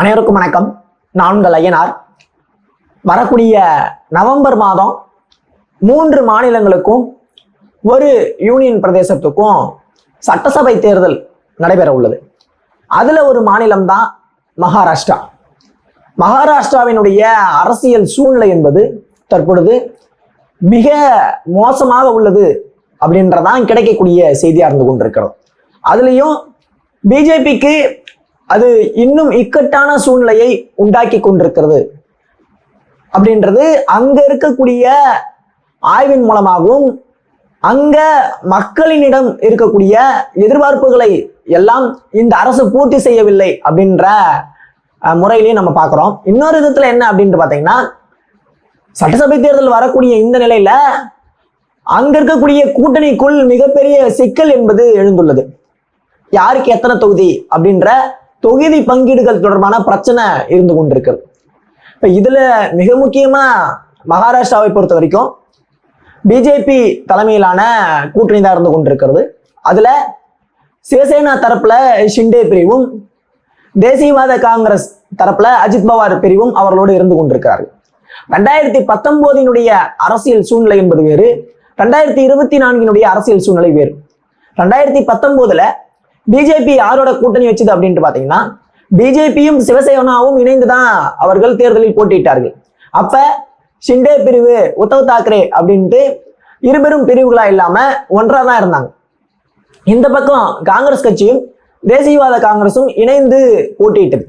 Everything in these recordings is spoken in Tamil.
அனைவருக்கும் வணக்கம். நான் உங்கள் ஐயனார். வரக்கூடிய நவம்பர் மாதம் மூன்று மாநிலங்களுக்கும் ஒரு யூனியன் பிரதேசத்துக்கும் சட்டசபை தேர்தல் நடைபெற உள்ளது. அதில் ஒரு மாநிலம் தான் மகாராஷ்டிரா. மகாராஷ்டிராவினுடைய அரசியல் சூழ்நிலை என்பது தற்பொழுது மிக மோசமாக உள்ளது அப்படின்றதான் கிடைக்கக்கூடிய செய்தியாக இருந்து கொண்டிருக்கிறோம் அதுலேயும் பிஜேபிக்கு அது இன்னும் இக்கட்டான சூழ்நிலையை உண்டாக்கி கொண்டிருக்கிறது. அப்படின்றது அங்க இருக்கக்கூடிய ஆய்வின் மூலமாகவும் அங்க மக்களினிடம் இருக்கக்கூடிய எதிர்பார்ப்புகளை எல்லாம் இந்த அரசு பூர்த்தி செய்யவில்லை அப்படின்ற முறையிலையும் நம்ம பார்க்குறோம். இன்னொரு விதத்துல என்ன அப்படின்ட்டு பார்த்தீங்கன்னா சட்டசபை தேர்தல் வரக்கூடிய இந்த நிலையில அங்க இருக்கக்கூடிய கூட்டணிக்குள் மிகப்பெரிய சிக்கல் என்பது எழுந்துள்ளது. யாருக்கு எத்தனை தொகுதி அப்படின்ற தொகுதி பங்கீடுகள் தொடர்பான பிரச்சனை இருந்து கொண்டிருக்கிறது இப்போ இதில் மிக முக்கியமாக மகாராஷ்டிராவை பொறுத்த வரைக்கும் பிஜேபி தலைமையிலான கூட்டணி தான் இருந்து கொண்டிருக்கிறது. அதில் சிவசேனா தரப்புல ஷிண்டே பிரிவும் தேசியவாத காங்கிரஸ் தரப்புல அஜித் பவார் பிரிவும் அவர்களோடு இருந்து கொண்டிருக்கிறார்கள். ரெண்டாயிரத்தி பத்தொன்பதினுடைய அரசியல் சூழ்நிலை என்பது வேறு ரெண்டாயிரத்தி இருபத்தி நான்கினுடைய அரசியல் சூழ்நிலை வேறு. ரெண்டாயிரத்தி பத்தொன்பதுல பிஜேபி யாரோட கூட்டணி வச்சது அப்படின்ட்டு பாத்தீங்கன்னா பிஜேபியும் சிவசேனாவும் இணைந்து தான் அவர்கள் தேர்தலில் போட்டியிட்டார்கள். அப்ப ஷிண்டே பிரிவு உத்தவ் தாக்கரே அப்படின்ட்டு இருபெரும் பிரிவுகளா இல்லாம ஒன்றா தான் இருந்தாங்க. இந்த பக்கம் காங்கிரஸ் கட்சியும் தேசியவாத காங்கிரஸும் இணைந்து போட்டியிட்டது.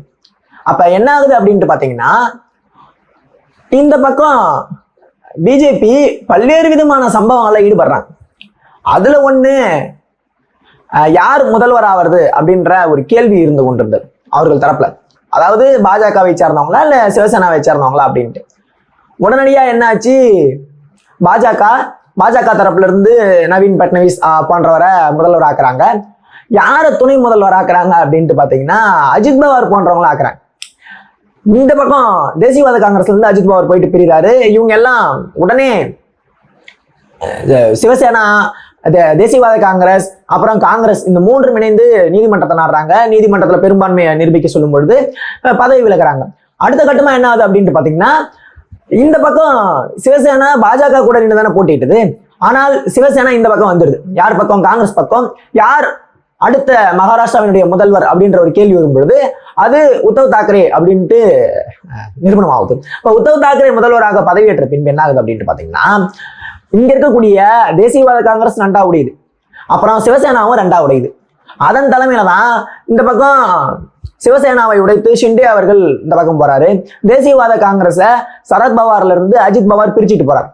அப்ப என்ன ஆகுது அப்படின்ட்டு பாத்தீங்கன்னா இந்த பக்கம் பிஜேபி பல்வேறு விதமான சம்பவங்கள்ல ஈடுபடுறாங்க. அதுல ஒண்ணு யார் முதல்வர் ஆவறது அப்படின்ற ஒரு கேள்வி இருந்து கொண்டிருந்தது அவர்கள் தரப்புல. அதாவது பாஜகவை சேர்ந்தவங்களா இல்ல சிவசேனாவை சேர்ந்தவங்களா அப்படின்ட்டு. உடனடியா என்னாச்சு? பாஜக பாஜக தரப்புல இருந்து நவீன் பட்னவிஸ் போன்றவரை முதல்வர் ஆக்குறாங்க யாரை துணை முதல்வர் ஆக்குறாங்க அப்படின்ட்டு பாத்தீங்கன்னா அஜித் பவார் போன்றவங்கள ஆக்குறாங்க. இந்த பக்கம் தேசியவாத காங்கிரஸ்ல இருந்து அஜித் பவார் போயிட்டு பிரிகிறாரு இவங்க எல்லாம் உடனே சிவசேனா தேசியவாத காங்கிரஸ் அப்புறம் காங்கிரஸ் இந்த மூன்றும் இணைந்து நீதிமன்றத்தை நாடுறாங்க. நீதிமன்றத்துல பெரும்பான்மையை நிரூபிக்க சொல்லும் பொழுது பதவி விலகிறாங்க. அடுத்த கட்டமா என்ன ஆகுது அப்படின்ட்டு பாத்தீங்கன்னா இந்த பக்கம் சிவசேனா பாஜக கூட நின்று தானே போட்டிட்டது. ஆனால் சிவசேனா இந்த பக்கம் வந்துடுது யார் பக்கம்? காங்கிரஸ் பக்கம். யார் அடுத்த மகாராஷ்டிராவினுடைய முதல்வர் அப்படின்ற ஒரு கேள்வி வரும்பொழுது அது உத்தவ் தாக்கரே அப்படின்ட்டு நிறுவனம் நிரூபணம் ஆகுது இப்போ உத்தவ் தாக்கரே முதல்வராக பதவியேற்ற பின்பு என்ன ஆகுது அப்படின்ட்டு பாத்தீங்கன்னா இங்க இருக்கக்கூடிய தேசியவாத காங்கிரஸ் ரெண்டா உடையுது அப்புறம் சிவசேனாவும் ரெண்டா உடையுது அதன் தலைமையில தான் இந்த பக்கம் சிவசேனாவை உடைத்து ஷிண்டே அவர்கள் இந்த பக்கம் போறாரு. தேசியவாத காங்கிரஸை சரத் பவார்ல இருந்து அஜித் பவார் பிரிச்சுட்டு போறாரு.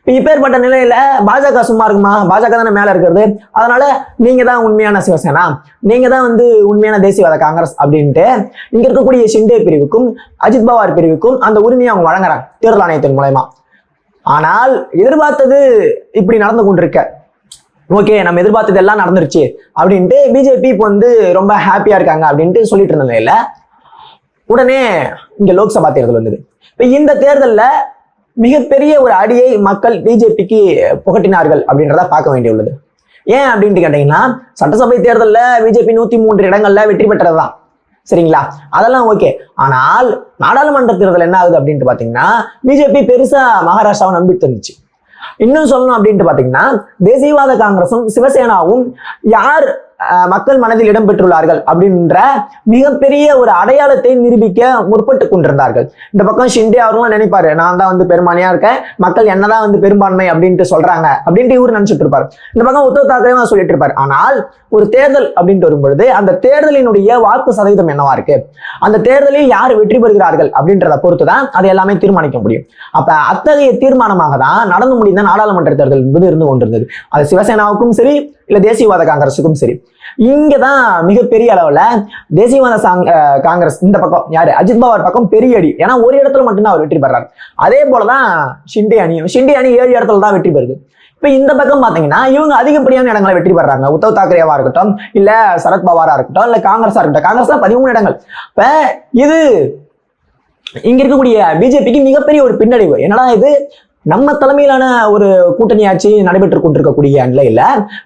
இப்போ இப்பேற்பட்ட நிலையில பாஜக சும்மா இருக்குமா? பாஜக தானே மேல இருக்கிறது. அதனால நீங்க தான் உண்மையான சிவசேனா. நீங்க தான் வந்து உண்மையான தேசியவாத காங்கிரஸ் அப்படின்ட்டு இங்க இருக்கக்கூடிய ஷிண்டே பிரிவுக்கும் அஜித் பவார் பிரிவுக்கும் அந்த உரிமையை அவங்க வழங்குறாங்க. தேர்தல் ஆணையத்தின் மூலயமா. ஆனால் எதிர்பார்த்தது இப்படி நடந்து கொண்டிருக்க. ஓகே நம்ம எதிர்பார்த்தது எல்லாம் நடந்துருச்சு அப்படின்ட்டு பிஜேபி இப்போ வந்து ரொம்ப ஹாப்பியா இருக்காங்க அப்படின்ட்டு சொல்லிட்டு இருந்த நிலையில உடனே இங்க லோக்சபா தேர்தல் வந்தது. இப்போ இந்த தேர்தல்ல மிகப்பெரிய ஒரு அடியை மக்கள் பிஜேபிக்கு புகட்டினார்கள் அப்படின்றத பார்க்க வேண்டியுள்ளது. ஏன் அப்படின்ட்டு கேட்டீங்கன்னா சட்டசபை தேர்தலில் பிஜேபி நூத்தி மூன்று இடங்கள்ல வெற்றி பெற்றதுதான். சரிங்களா? அதெல்லாம் ஓகே ஆனால் நாடாளுமன்ற தேர்தல் என்ன ஆகுது அப்படின்ட்டு பாத்தீங்கன்னா பிஜேபி பெருசா மகாராஷ்டிராவை நம்பிட்டு இருந்துச்சு. இன்னும் சொல்லணும் அப்படின்ட்டு பாத்தீங்கன்னா தேசியவாத காங்கிரசும் சிவசேனாவும் யார் மக்கள் மனதில் இடம்பெற்றுள்ளார்கள் அப்படின்ற மிகப்பெரிய ஒரு அடையாளத்தை நிரூபிக்க முற்பட்டு கொண்டிருந்தார்கள். இந்த பக்கம் ஷிண்டே அவர்களும் நினைப்பாரு நான் தான் வந்து பெரும்பான்மையா இருக்கேன் மக்கள் என்னதான் வந்து பெரும்பான்மை அப்படின்ட்டு சொல்றாங்க அப்படின்ட்டு இவர் நினைச்சிட்டு இருப்பாரு. இந்த பக்கம் உத்தவ் தாக்கரே சொல்லிட்டு இருப்பாரு ஆனால் ஒரு தேர்தல் அப்படின்ட்டு வரும்பொழுது அந்த தேர்தலினுடைய வாக்கு சதவீதம் என்னவா இருக்கு? அந்த தேர்தலில் யார் வெற்றி பெறுகிறார்கள் அப்படின்றத பொறுத்து தான் அதை எல்லாமே தீர்மானிக்க முடியும். அப்ப அத்தகைய தீர்மானமாக தான் நடந்து முடிந்த நாடாளுமன்ற தேர்தல் என்பது இருந்து கொண்டிருந்தது. அது சிவசேனாவுக்கும் சரி இல்ல தேசியவாத காங்கிரஸுக்கும் சரி. இங்கதான் மிகப்பெரிய அளவுல தேசியவாத சாங்- காங்கிரஸ் இந்த பக்கம் யாரு? அஜித் பவார் பக்கம் பெரிய அடி. ஏன்னா ஒரு இடத்துல மட்டும்தான் அவர் வெற்றி பெறாரு. அதே போலதான் ஷிண்டே அணியும். ஷிண்டே அணி ஏழு இடத்துல தான் வெற்றி பெறுது. இப்ப இந்த பக்கம் பாத்தீங்கன்னா இவங்க அதிகப்படியான இடங்களை வெற்றி பெறாங்க. உத்தவ் தாக்கரேவா இருக்கட்டும் இல்ல சரத்பவாரா இருக்கட்டும் இல்ல காங்கிரஸா இருக்கட்டும். காங்கிரஸ் தான் பதிமூணு இடங்கள். இப்ப இது இங்க இருக்கக்கூடிய பிஜேபிக்கு மிகப்பெரிய ஒரு பின்னடைவு. என்னடா இது? நம்ம தலைமையிலான ஒரு கூட்டணி ஆட்சி நடைபெற்று கொண்டிருக்கக்கூடிய நிலையில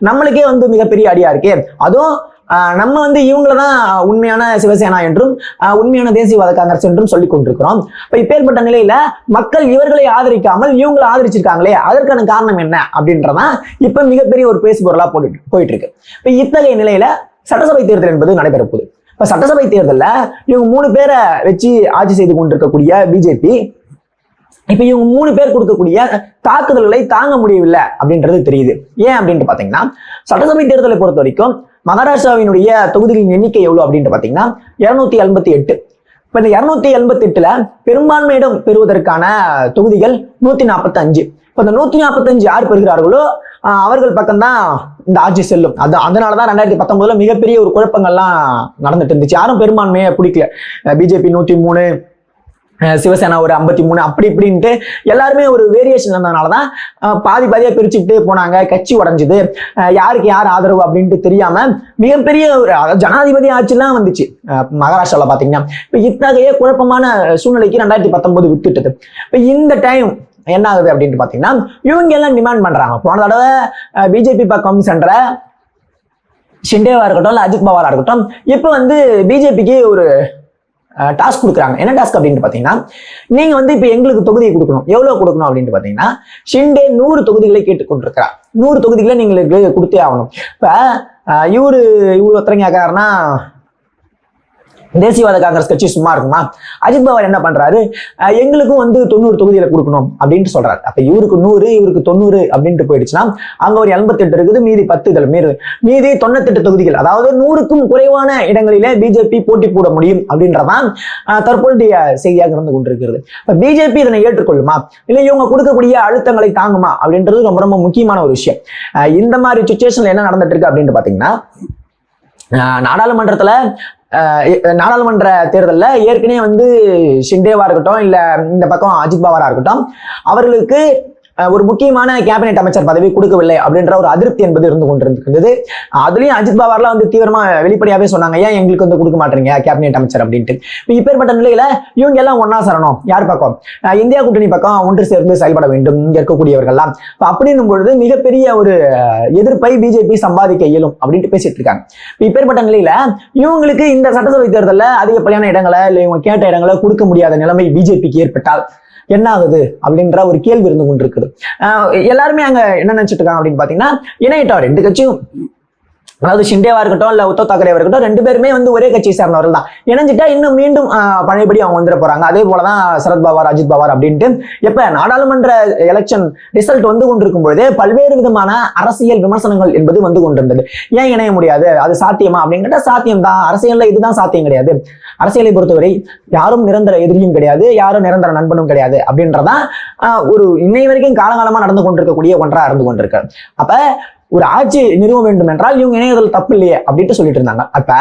நம்மளுக்கே வந்து மிகப்பெரிய அடியா இருக்கே. அதுவும் ஆஹ் நம்ம வந்து இவங்கள தான் உண்மையான சிவசேனா என்றும் ஆஹ் உண்மையான தேசியவாத காங்கிரஸ் என்றும் சொல்லிக் கொண்டிருக்கிறோம். இப்ப இப்பேற்பட்ட நிலையில மக்கள் இவர்களை ஆதரிக்காமல் இவங்களை ஆதரிச்சிருக்காங்களே அதற்கான காரணம் என்ன அப்படின்றதான் இப்ப மிகப்பெரிய ஒரு பேசு பொருளா போட்டு போயிட்டு இருக்கு இப்ப இத்தகைய நிலையில சட்டசபை தேர்தல் என்பது நடைபெற போகுது. இப்ப சட்டசபை தேர்தலில் இவங்க மூணு பேரை வச்சு ஆட்சி செய்து கொண்டிருக்கக்கூடிய பிஜேபி இப்ப இவங்க மூணு பேர் கொடுக்கக்கூடிய தாக்குதல்களை தாங்க முடியவில்லை அப்படின்றது தெரியுது. ஏன் அப்படின்ட்டு பாத்தீங்கன்னா சட்டசபை தேர்தலை பொறுத்த வரைக்கும் மகாராஷ்டிராவினுடைய தொகுதிகளின் எண்ணிக்கை எவ்வளவு அப்படின்ட்டு பாத்தீங்கன்னா இருநூத்தி எண்பத்தி எட்டு. இப்ப இந்த இருநூத்தி எண்பத்தி எட்டுல பெரும்பான்மையிடம் பெறுவதற்கான தொகுதிகள் நூத்தி நாற்பத்தி அஞ்சு இப்ப இந்த நூத்தி நாற்பத்தி அஞ்சு யார் பெறுகிறார்களோ அவர்கள் பக்கம்தான் இந்த ஆட்சி செல்லும். அது அதனாலதான் ரெண்டாயிரத்தி பத்தொன்பதுல மிகப்பெரிய ஒரு குழப்பங்கள்லாம் நடந்துட்டு இருந்துச்சு. யாரும் பெரும்பான்மையை பிடிக்கல. பிஜேபி நூத்தி மூணு சிவசேனா ஒரு ஐம்பத்தி மூணு அப்படி இப்படின்ட்டு எல்லாருமே ஒரு வேரியேஷன் இருந்ததுனால தான் பாதி பாதியா பிரிச்சுக்கிட்டே போனாங்க கட்சி உடஞ்சிது. யாருக்கு யார் ஆதரவு அப்படின்ட்டு தெரியாம மிகப்பெரிய ஒரு ஜனாதிபதி ஆட்சிலாம் வந்துச்சு. மகாராஷ்டிராவில் மகாராஷ்டிரால இப்போ இத்தகைய குழப்பமான சூழ்நிலைக்கு ரெண்டாயிரத்தி பத்தொன்பது விட்டுட்டது. இப்போ இந்த டைம் என்ன ஆகுது அப்படின்ட்டு பார்த்தீங்கன்னா இவங்க எல்லாம் டிமாண்ட் பண்றாங்க. போன தடவை பிஜேபி பக்கம் சென்ற ஷிண்டேவா இருக்கட்டும் இல்ல அஜித் பவாரா இருக்கட்டும் இப்போ வந்து பிஜேபிக்கு ஒரு டாஸ்க் கொடுக்குறாங்க. என்ன டாஸ்க் அப்படின்ட்டு பார்த்தீங்கன்னா நீங்க வந்து இப்போ எங்களுக்கு தொகுதியை கொடுக்கணும். எவ்வளவு கொடுக்கணும் அப்படின்ட்டு பார்த்தீங்கன்னா ஷிண்டே நூறு தொகுதிகளை கேட்டுக்கொண்டிருக்கிறார். நூறு தொகுதிகளை நீங்களுக்கு கொடுத்தே ஆகணும். இப்போ இவரு இவ்வளோ ஒருத்தரங்க கேட்கறாருன்னா தேசியவாத காங்கிரஸ் கட்சி சும்மா இருக்குமா? அஜித் பவார் என்ன பண்றாரு? எங்களுக்கும் வந்து தொண்ணூறு தொகுதியில கொடுக்கணும் அப்படின்ட்டு சொல்றாரு. அப்ப இவருக்கு நூறு இவருக்கு தொண்ணூறு அப்படின்ட்டு போயிடுச்சுன்னா அங்க ஒரு எண்பத்தெட்டு இருக்குது மீதி பத்து இதில் மீது மீதி தொண்ணூத்தெட்டு தொகுதிகள் அதாவது நூறுக்கும் குறைவான இடங்களிலே பிஜேபி போட்டி போட முடியும் அப்படின்றதான் அஹ், தற்போதைய செய்தியாக இருந்து கொண்டிருக்கிறது. இப்ப பிஜேபி இதனை ஏற்றுக்கொள்ளுமா? இல்லை இவங்க கொடுக்கக்கூடிய அழுத்தங்களை தாங்குமா? அப்படின்றது ரொம்ப ரொம்ப முக்கியமான ஒரு விஷயம். அஹ், இந்த மாதிரி சுச்சுவேஷன்ல என்ன நடந்துட்டு இருக்கு அப்படின்னு பாத்தீங்கன்னா அஹ், நாடாளுமன்றத்துல நாடாளுமன்ற தேர்தலில் ஏற்கனவே வந்து ஷிண்டேவா இருக்கட்டும் இல்லை இந்த பக்கம் அஜித் பவாரா இருக்கட்டும் அவர்களுக்கு ஒரு முக்கியமான கேபினெட் அமைச்சர் பதவி கொடுக்கவில்லை அப்படின்ற ஒரு அதிருப்தி என்பது இருந்து கொண்டிருந்தது அதுலயும் அஜித் பவார்லாம் வந்து தீவிரமா வெளிப்படையாவே சொன்னாங்க ஏன் எங்களுக்கு வந்து கொடுக்க மாட்டீங்க கேபினெட் அமைச்சர் அப்படின்ட்டு. இப்பேற்பட்ட நிலையில இவங்க எல்லாம் ஒன்னா சரணம். யார் பக்கம்? இந்தியா கூட்டணி பக்கம் ஒன்று சேர்ந்து செயல்பட வேண்டும் இங்க இருக்கக்கூடியவர்கள்லாம். இப்ப அப்படின்னும் பொழுது மிகப்பெரிய ஒரு எதிர்ப்பை பிஜேபி சம்பாதிக்க இயலும் அப்படின்ட்டு பேசிட்டு இருக்காங்க. இப்ப இப்பேற்பட்ட நிலையில இவங்களுக்கு இந்த சட்டசபை தேர்தலில் அதிகப்படியான இடங்களை இல்லை இவங்க கேட்ட இடங்களை கொடுக்க முடியாத நிலைமை பிஜேபிக்கு ஏற்பட்டால் என்ன ஆகுது அப்படின்ற ஒரு கேள்வி இருந்து கொண்டிருக்குது. எல்லாருமே அங்க என்ன நினைச்சிட்டு இருக்காங்க அப்படின்னு பாத்தீங்கன்னா இணையிட்டா ரெண்டு கட்சியும் அதாவது ஷிண்டேவா இருக்கட்டும் இல்ல உத்தவ் தாக்கரேவா இருக்கட்டும் ரெண்டு பேருமே வந்து ஒரே கட்சி சேர்ந்தவர்கள் தான். இணைஞ்சிட்டா இன்னும் மீண்டும் பழையபடி அவங்க வந்துட போறாங்க. அதே போலதான் சரத் பவார் அஜித் பவார் அப்படின்ட்டு. எப்ப? நாடாளுமன்ற எலெக்ஷன் ரிசல்ட் வந்து கொண்டிருக்கும் பொழுதே பல்வேறு விதமான அரசியல் விமர்சனங்கள் என்பது வந்து கொண்டிருந்தது. ஏன் இணைய முடியாது? அது சாத்தியமா? அப்படின்னு சாத்தியம் தான். அரசியல்ல இதுதான் சாத்தியம் கிடையாது. அரசியலை பொறுத்தவரை யாரும் நிரந்தர எதிரியும் கிடையாது. யாரும் நிரந்தர நண்பனும் கிடையாது. அப்படின்றதான் ஆஹ், ஒரு இன்னை வரைக்கும் காலகாலமா நடந்து கொண்டிருக்கக்கூடிய ஒன்றா இருந்து கொண்டிருக்கு. அப்ப ஒரு ஆட்சி நிறுவ வேண்டும் என்றால் இவங்க இணையதல் தப்பு இல்லையே அப்படின்ட்டு சொல்லிட்டு இருந்தாங்க. அப்ப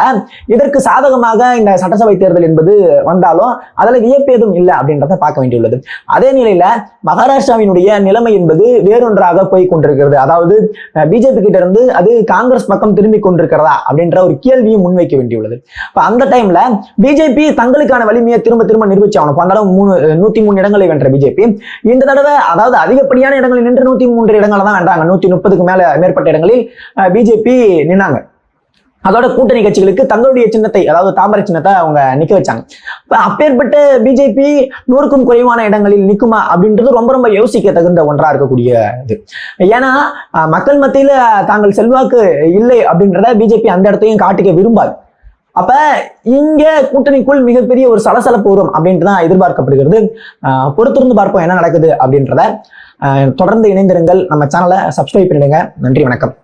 இதற்கு சாதகமாக இந்த சட்டசபை தேர்தல் என்பது வந்தாலும் அதில் வியப்பேதும் இல்லை அப்படின்றத பார்க்க வேண்டியுள்ளது. அதே நிலையில மகாராஷ்டிராவினுடைய நிலைமை என்பது வேறொன்றாக போய் கொண்டிருக்கிறது. அதாவது பிஜேபி கிட்ட இருந்து அது காங்கிரஸ் பக்கம் திரும்பி கொண்டிருக்கிறதா அப்படின்ற ஒரு கேள்வியும் முன்வைக்க வேண்டியுள்ளது. இப்ப அந்த டைம்ல பிஜேபி தங்களுக்கான வலிமையை திரும்ப திரும்ப நிரூபிச்சு நிரூபிச்சாகணும் அந்த அளவு மூணு நூத்தி மூணு இடங்களை வென்ற பிஜேபி. இந்த தடவை அதாவது அதிகப்படியான இடங்களில் நின்று நூத்தி மூன்று இடங்களை தான் வென்றாங்க. நூத்தி முப்பதுக்கு மேல மேற்கு மேற்பட்ட இடங்களில் பிஜேபி நின்னாங்க. அதோட கூட்டணி கட்சிகளுக்கு தங்களுடைய சின்னத்தை அதாவது தாமரை சின்னத்தை அவங்க நிக்க வச்சாங்க. இப்ப அப்பேற்பட்ட பிஜேபி நூறுக்கும் குறைவான இடங்களில் நிற்குமா அப்படின்றது ரொம்ப ரொம்ப யோசிக்க தகுந்த ஒன்றா இருக்கக்கூடிய இது. ஏன்னா மக்கள் மத்தியில தாங்கள் செல்வாக்கு இல்லை அப்படின்றத பிஜேபி அந்த இடத்தையும் காட்டிக்க விரும்பாது. அப்ப இங்க கூட்டணிக்குள் மிகப்பெரிய ஒரு சலசலப்பு வரும் அப்படின்ட்டு தான் எதிர்பார்க்கப்படுகிறது. பொறுத்திருந்து பார்ப்போம் என்ன நடக்குது அப்படின்றத. தொடர்ந்து இணைந்திருங்கள். நம்ம சேனலை சப்ஸ்கிரைப் பண்ணிடுங்க. நன்றி வணக்கம்.